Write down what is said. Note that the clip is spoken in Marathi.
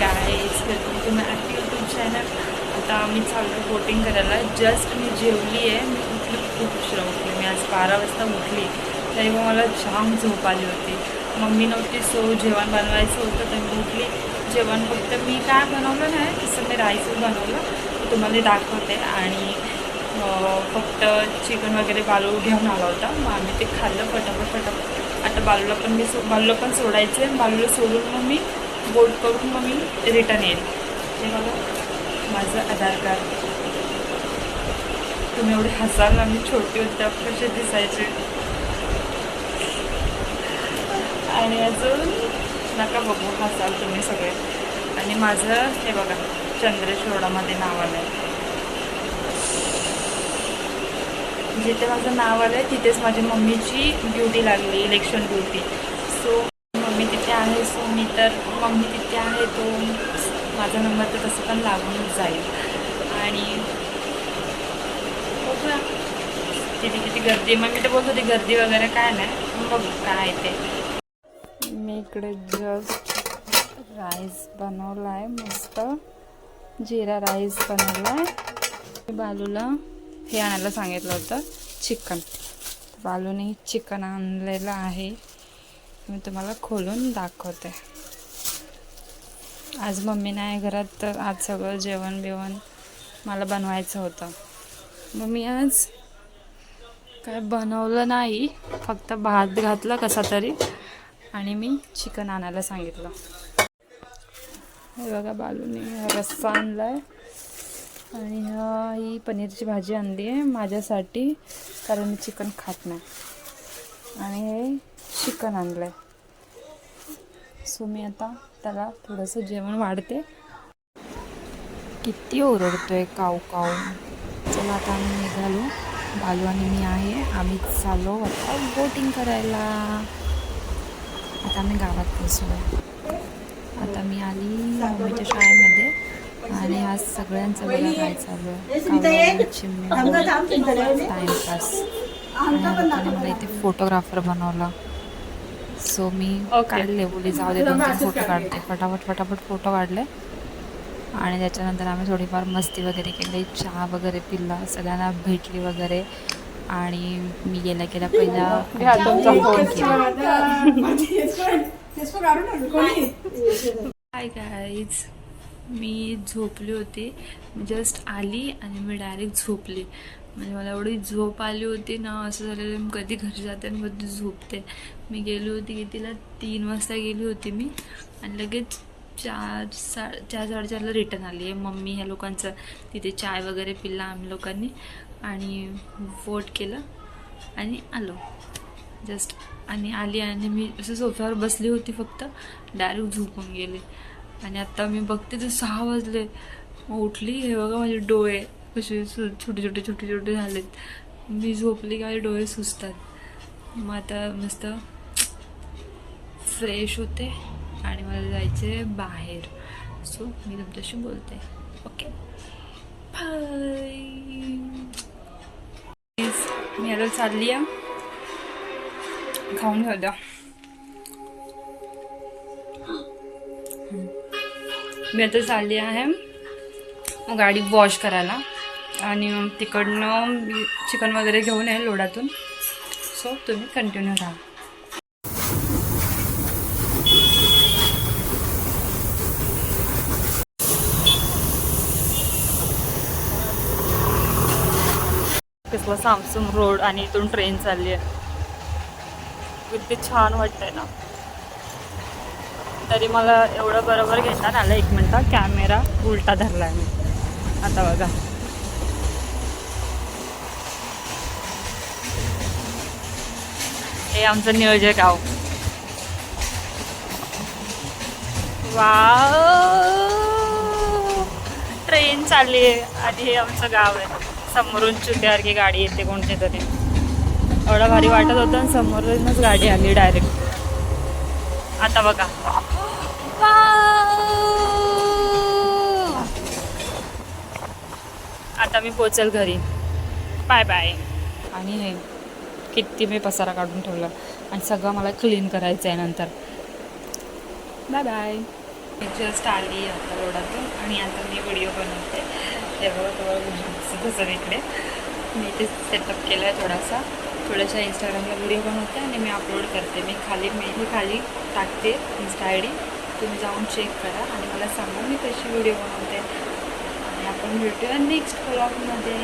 गाईज वेलकम टू माय तुमच्या यूट्यूब चॅनल आता आम्ही चाललो बोटिंग करायला. जस्ट मी जेवली आहे मी उठली खूप उशिरा उठली. मी आज बारा वाजता उठली. तरी मग मला जाम झोप आली होती. मम्मी नव्हती सो जेवण बनवायचं होतं तर मी उठली. जेवण फक्त मी काय बनवलं नाही तसं मी राईसच बनवलं तुम्हाला दाखवते. आणि फक्त चिकन वगैरे बालू घेऊन आला होता. मग आम्ही ते खाल्लं फटाफट फटाफट आता बालूला पण मी सो बालूला पण सोडायचं आहे बालूला सोडून मग मी बोट करून मग मी रिटर्न येईल. हे बघा माझं आधार कार्ड. तुम्ही एवढे हसाल ना मी छोटी होती कसे दिसायचे. आणि अजून नका बघू हसाल तुम्ही सगळे. आणि माझं हे बघा चंद्रशोडामध्ये नाव आलं आहे जिथे माझं नाव आलं आहे तिथेच माझ्या मम्मीची ड्युटी लागली इलेक्शन ड्युटी आहे सो मी तर मम्मी तिथे आहे तो माझा नंबर तर तसं पण लागूनच जाईल. आणि बघूया. किती किती गर्दी मग मी तर बोलत होती गर्दी वगैरे काय नाही. मग बघू काय ते. मी इकडे जस्ट राईस बनवला आहे मस्त. जिरा राईस बनवला आहे बालूला हे आणायला सांगितलं होतं चिकन बालूने चिकन आणलेलं आहे. मी तुम्हाला खोलून दाखवते. आज मम्मी नाही घरात तर आज सगळं जेवण बिवण मला बनवायचं होतं. मग मी आज काय बनवलं नाही फक्त भात घातला कसा तरी आणि मी चिकन आणायला सांगितलं. हे बघा बालूने रस्सा आणला आहे आणि ही पनीरची भाजी आणली आहे माझ्यासाठी कारण मी चिकन खात नाही. आणि हे चिकन आणलं आहे सो मी आता त्याला थोडंसं जेवण वाढते. किती ओरडतोय काऊ काऊ. चला आता आम्ही निघालो. बालू आणि मी आहे. आम्ही चाललो आता बोटिंग करायला. आता आम्ही गावात पोचलो आता मी आली मम्मीच्या शाळेमध्ये आणि आज सगळ्यांचं बघा काय चालू आहे चिमणी इथे फोटोग्राफर बनवला. सो मी काढले बोली जाऊ दे दोन तीन फोटो काढते. फटाफट फटाफट फोटो काढले. आणि त्याच्यानंतर आम्ही थोडीफार मस्ती वगैरे केली. चहा वगैरे पिला सगळ्यांना भेटली वगैरे. आणि मी गेल्या गेल्या पहिल्या हाय गाईज मी झोपली होती. जस्ट आली आणि मी डायरेक्ट झोपली. म्हणजे मला एवढी झोप आली होती ना असं झालेलं मी कधी घरी जाते आणि कधी झोपते. मी गेली होती की तिला तीन वाजता गेली होती मी. आणि लगेच चार सा चार साडेचारला रिटर्न आली आहे. मम्मी ह्या लोकांचं तिथे चाय वगैरे पिला आम्ही लोकांनी. आणि वोट केलं आणि आलो. जस्ट आणि आली आणि मी असं सोफ्यावर बसली होती फक्त. डायरेक्ट झोपून गेले. आणि आत्ता मी बघते तर सहा वाजले. मग उठली हे बघा माझे डोळे. कसे छोटे छोटे छोटे छोटे झालेत. मी झोपली काय डोळे सुचतात मग आता मस्त फ्रेश होते आणि मला जायचे बाहेर. सो मी तुमच्याशी बोलते. ओके. मी आता चालली आहे खाऊन घेऊ द्या मी आता चालली आहे. गाडी वॉश करायला. आणि तिकडनं मी चिकन वगैरे घेऊन येईल लोडातून. सो तुम्ही कंटिन्यू राहा. कसला सॅमसंग रोड आणि इथून ट्रेन चालली आहे. किती छान वाटतंय ना. तरी मला एवढं बरोबर घेता आलं एक मिनटं. कॅमेरा उलटा धरला मी. आता बघा. हे आमचं नियोजक गाव वा ट्रेन चालली आहे आणि हे आमचं गाव आहे. समोरून चुट्यासारखी गाडी येते कोणती तरी. एवढं भारी वाटत होतं आणि समोरूनच गाडी आली डायरेक्ट आता बघा. आता मी पोचेल घरी. बाय बाय आणि हे. किती मी पसारा काढून ठेवला. आणि सगळं मला क्लीन करायचं आहे नंतर. बाय बाय मी जस्ट आली आता रोडातून आणि आता मी व्हिडिओ बनवते. तेव्हा तेव्हा तुम्हाला इकडे. मी ते सेटअप केलं आहे थोडासा. थोड्याशा इंस्टाग्रामला व्हिडिओ बनवते आणि मी अपलोड करते. मी खाली मी खाली टाकते इन्स्टा आय डी तुम्ही जाऊन चेक करा आणि मला सांगा मी कशी व्हिडिओ बनवते. आणि आपण भेटूया नेक्स्ट ब्लॉगमध्ये